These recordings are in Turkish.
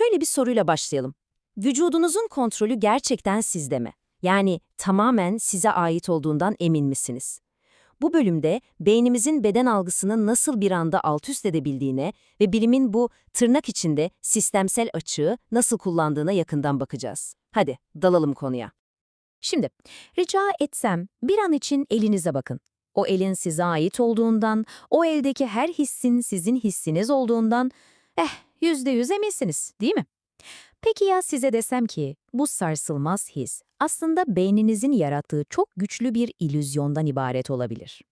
şöyle bir soruyla başlayalım. Vücudunuzun kontrolü gerçekten sizde mi? Yani tamamen size ait olduğundan emin misiniz? Bu bölümde beynimizin beden algısını nasıl bir anda alt üst edebildiğine ve bilimin bu tırnak içinde sistemsel açığı nasıl kullandığına yakından bakacağız. Hadi dalalım konuya. Şimdi rica etsem bir an için elinize bakın. O elin size ait olduğundan, o eldeki her hissin sizin hissiniz olduğundan, eh yüzde yüz eminsiniz değil mi? Peki ya size desem ki bu sarsılmaz his aslında beyninizin yarattığı çok güçlü bir ilüzyondan ibaret olabilir.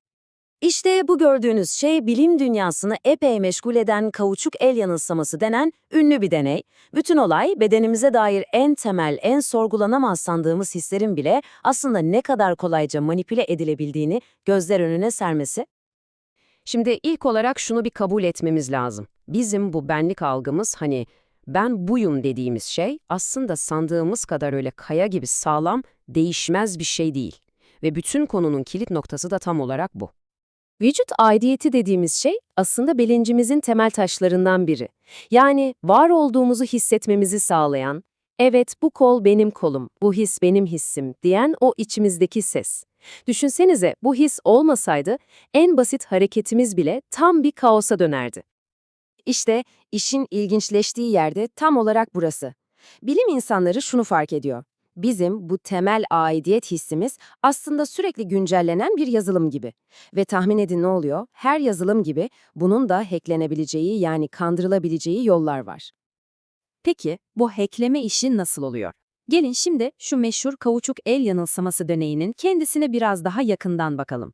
İşte bu gördüğünüz şey bilim dünyasını epey meşgul eden kauçuk el yanılsaması denen ünlü bir deney. Bütün olay bedenimize dair en temel, en sorgulanamaz sandığımız hislerin bile aslında ne kadar kolayca manipüle edilebildiğini gözler önüne sermesi. Şimdi ilk olarak şunu bir kabul etmemiz lazım. Bizim bu benlik algımız hani ben buyum dediğimiz şey aslında sandığımız kadar öyle kaya gibi sağlam, değişmez bir şey değil. Ve bütün konunun kilit noktası da tam olarak bu. Vücut aidiyeti dediğimiz şey aslında bilincimizin temel taşlarından biri. Yani var olduğumuzu hissetmemizi sağlayan, evet bu kol benim kolum, bu his benim hissim diyen o içimizdeki ses. Düşünsenize bu his olmasaydı en basit hareketimiz bile tam bir kaosa dönerdi. İşte işin ilginçleştiği yerde tam olarak burası. Bilim insanları şunu fark ediyor. Bizim bu temel aidiyet hissimiz aslında sürekli güncellenen bir yazılım gibi. Ve tahmin edin ne oluyor? Her yazılım gibi bunun da hacklenebileceği yani kandırılabileceği yollar var. Peki bu hackleme işi nasıl oluyor? Gelin şimdi şu meşhur kauçuk el yanılsaması deneyinin kendisine biraz daha yakından bakalım.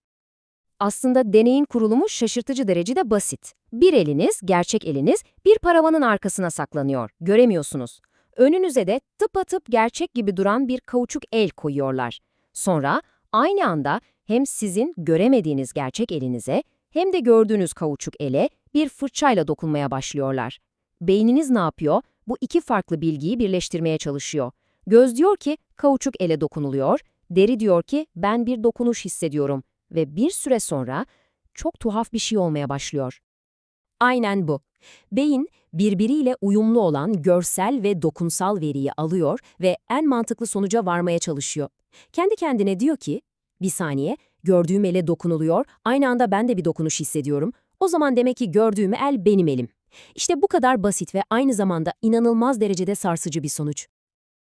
Aslında deneyin kurulumu şaşırtıcı derecede basit. Bir eliniz, gerçek eliniz, bir paravanın arkasına saklanıyor. Göremiyorsunuz. Önünüze de tıpatıp gerçek gibi duran bir kauçuk el koyuyorlar. Sonra aynı anda hem sizin göremediğiniz gerçek elinize hem de gördüğünüz kauçuk ele bir fırçayla dokunmaya başlıyorlar. Beyniniz ne yapıyor? Bu iki farklı bilgiyi birleştirmeye çalışıyor. Göz diyor ki kauçuk ele dokunuluyor, deri diyor ki ben bir dokunuş hissediyorum ve bir süre sonra çok tuhaf bir şey olmaya başlıyor. Aynen bu. Beyin birbiriyle uyumlu olan görsel ve dokunsal veriyi alıyor ve en mantıklı sonuca varmaya çalışıyor. Kendi kendine diyor ki, bir saniye, gördüğüm ele dokunuluyor, aynı anda ben de bir dokunuş hissediyorum. O zaman demek ki gördüğüm el benim elim. İşte bu kadar basit ve aynı zamanda inanılmaz derecede sarsıcı bir sonuç.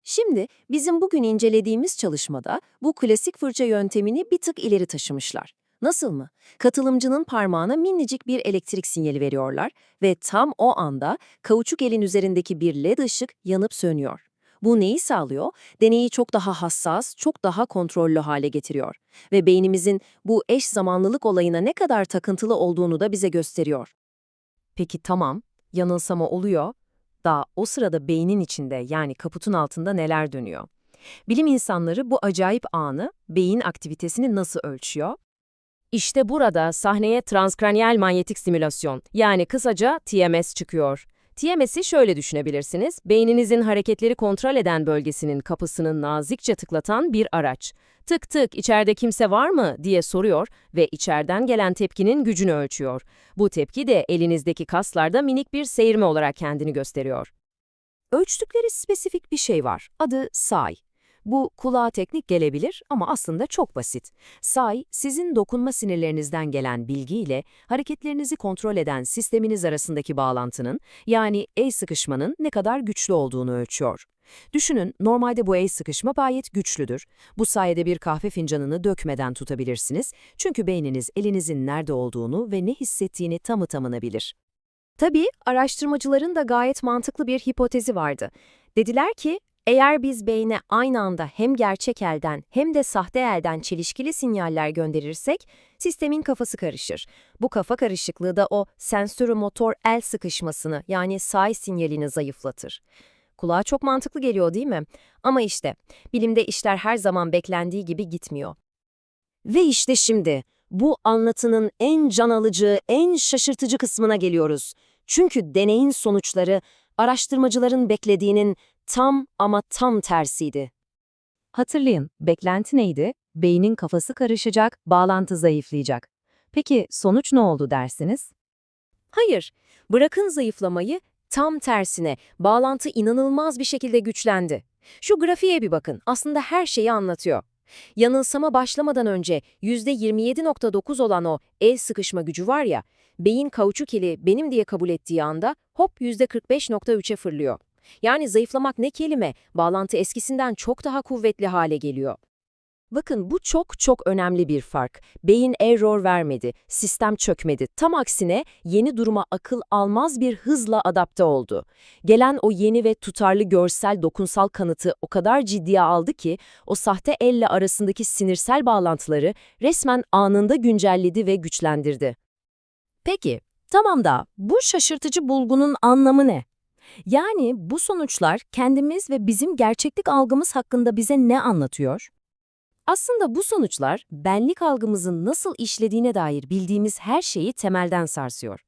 Şimdi bizim bugün incelediğimiz çalışmada bu klasik fırça yöntemini bir tık ileri taşımışlar. Nasıl mı? Katılımcının parmağına minicik bir elektrik sinyali veriyorlar ve tam o anda kauçuk elin üzerindeki bir led ışık yanıp sönüyor. Bu neyi sağlıyor? Deneyi çok daha hassas, çok daha kontrollü hale getiriyor. Ve beynimizin bu eş zamanlılık olayına ne kadar takıntılı olduğunu da bize gösteriyor. Peki tamam, yanılsama oluyor. Da o sırada beynin içinde yani kaputun altında neler dönüyor? Bilim insanları bu acayip anı, beyin aktivitesini nasıl ölçüyor? İşte burada sahneye transkraniyel manyetik stimülasyon yani kısaca TMS çıkıyor. TMS'i şöyle düşünebilirsiniz, beyninizin hareketleri kontrol eden bölgesinin kapısını nazikçe tıklatan bir araç. Tık tık içeride kimse var mı diye soruyor ve içeriden gelen tepkinin gücünü ölçüyor. Bu tepki de elinizdeki kaslarda minik bir seyirme olarak kendini gösteriyor. Ölçtükleri spesifik bir şey var. Adı say. Bu kulağa teknik gelebilir ama aslında çok basit. Say, sizin dokunma sinirlerinizden gelen bilgiyle hareketlerinizi kontrol eden sisteminiz arasındaki bağlantının, yani el sıkışmanın ne kadar güçlü olduğunu ölçüyor. Düşünün, normalde bu el sıkışma gayet güçlüdür. Bu sayede bir kahve fincanını dökmeden tutabilirsiniz. Çünkü beyniniz elinizin nerede olduğunu ve ne hissettiğini tamı tamına bilir. Tabii araştırmacıların da gayet mantıklı bir hipotezi vardı. Dediler ki, eğer biz beyne aynı anda hem gerçek elden hem de sahte elden çelişkili sinyaller gönderirsek, sistemin kafası karışır. Bu kafa karışıklığı da o sensörü motor el sıkışmasını yani say sinyalini zayıflatır. Kulağa çok mantıklı geliyor değil mi? Ama işte, bilimde işler her zaman beklendiği gibi gitmiyor. Ve işte şimdi, bu anlatının en can alıcı, en şaşırtıcı kısmına geliyoruz. Çünkü deneyin sonuçları, araştırmacıların beklediğinin tam ama tam tersiydi. Hatırlayın, beklenti neydi? Beynin kafası karışacak, bağlantı zayıflayacak. Peki sonuç ne oldu dersiniz? Hayır, bırakın zayıflamayı, Tam tersine bağlantı inanılmaz bir şekilde güçlendi. Şu grafiğe bir bakın. Aslında her şeyi anlatıyor. Yanılsama başlamadan önce %27.9 olan o el sıkışma gücü var ya, beyin kauçuk eli benim diye kabul ettiği anda hop %45.3'e fırlıyor. Yani zayıflamak ne kelime, bağlantı eskisinden çok daha kuvvetli hale geliyor. Bakın bu çok çok önemli bir fark. Beyin error vermedi, sistem çökmedi. Tam aksine yeni duruma akıl almaz bir hızla adapte oldu. Gelen o yeni ve tutarlı görsel dokunsal kanıtı o kadar ciddiye aldı ki o sahte elle arasındaki sinirsel bağlantıları resmen anında güncelledi ve güçlendirdi. Peki, tamam da bu şaşırtıcı bulgunun anlamı ne? Yani bu sonuçlar kendimiz ve bizim gerçeklik algımız hakkında bize ne anlatıyor? Aslında bu sonuçlar benlik algımızın nasıl işlediğine dair bildiğimiz her şeyi temelden sarsıyor.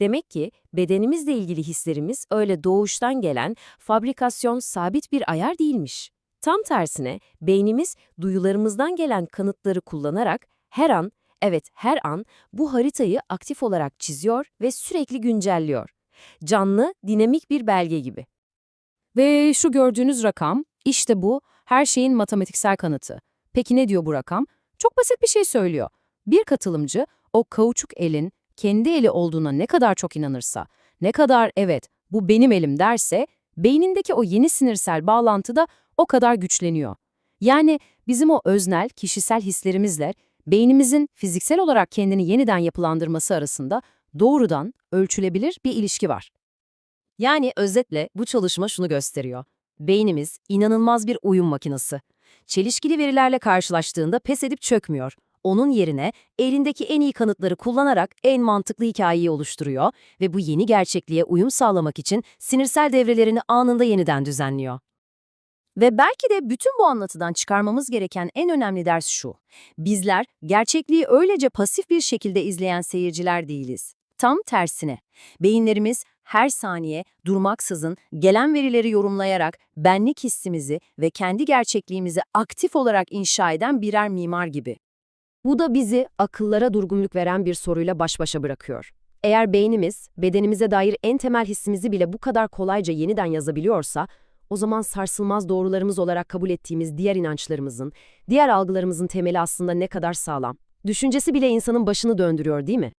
Demek ki bedenimizle ilgili hislerimiz öyle doğuştan gelen fabrikasyon sabit bir ayar değilmiş. Tam tersine beynimiz duyularımızdan gelen kanıtları kullanarak her an, evet her an bu haritayı aktif olarak çiziyor ve sürekli güncelliyor. Canlı, dinamik bir belge gibi. Ve şu gördüğünüz rakam, işte bu her şeyin matematiksel kanıtı. Peki ne diyor bu rakam? Çok basit bir şey söylüyor. Bir katılımcı o kauçuk elin kendi eli olduğuna ne kadar çok inanırsa, ne kadar evet bu benim elim derse, beynindeki o yeni sinirsel bağlantı da o kadar güçleniyor. Yani bizim o öznel, kişisel hislerimizle beynimizin fiziksel olarak kendini yeniden yapılandırması arasında doğrudan ölçülebilir bir ilişki var. Yani özetle bu çalışma şunu gösteriyor. Beynimiz inanılmaz bir uyum makinesi. Çelişkili verilerle karşılaştığında pes edip çökmüyor. Onun yerine elindeki en iyi kanıtları kullanarak en mantıklı hikayeyi oluşturuyor ve bu yeni gerçekliğe uyum sağlamak için sinirsel devrelerini anında yeniden düzenliyor. Ve belki de bütün bu anlatıdan çıkarmamız gereken en önemli ders şu. Bizler gerçekliği öylece pasif bir şekilde izleyen seyirciler değiliz. Tam tersine, beyinlerimiz her saniye durmaksızın gelen verileri yorumlayarak benlik hissimizi ve kendi gerçekliğimizi aktif olarak inşa eden birer mimar gibi. Bu da bizi akıllara durgunluk veren bir soruyla baş başa bırakıyor. Eğer beynimiz, bedenimize dair en temel hissimizi bile bu kadar kolayca yeniden yazabiliyorsa, o zaman sarsılmaz doğrularımız olarak kabul ettiğimiz diğer inançlarımızın, diğer algılarımızın temeli aslında ne kadar sağlam. Düşüncesi bile insanın başını döndürüyor değil mi?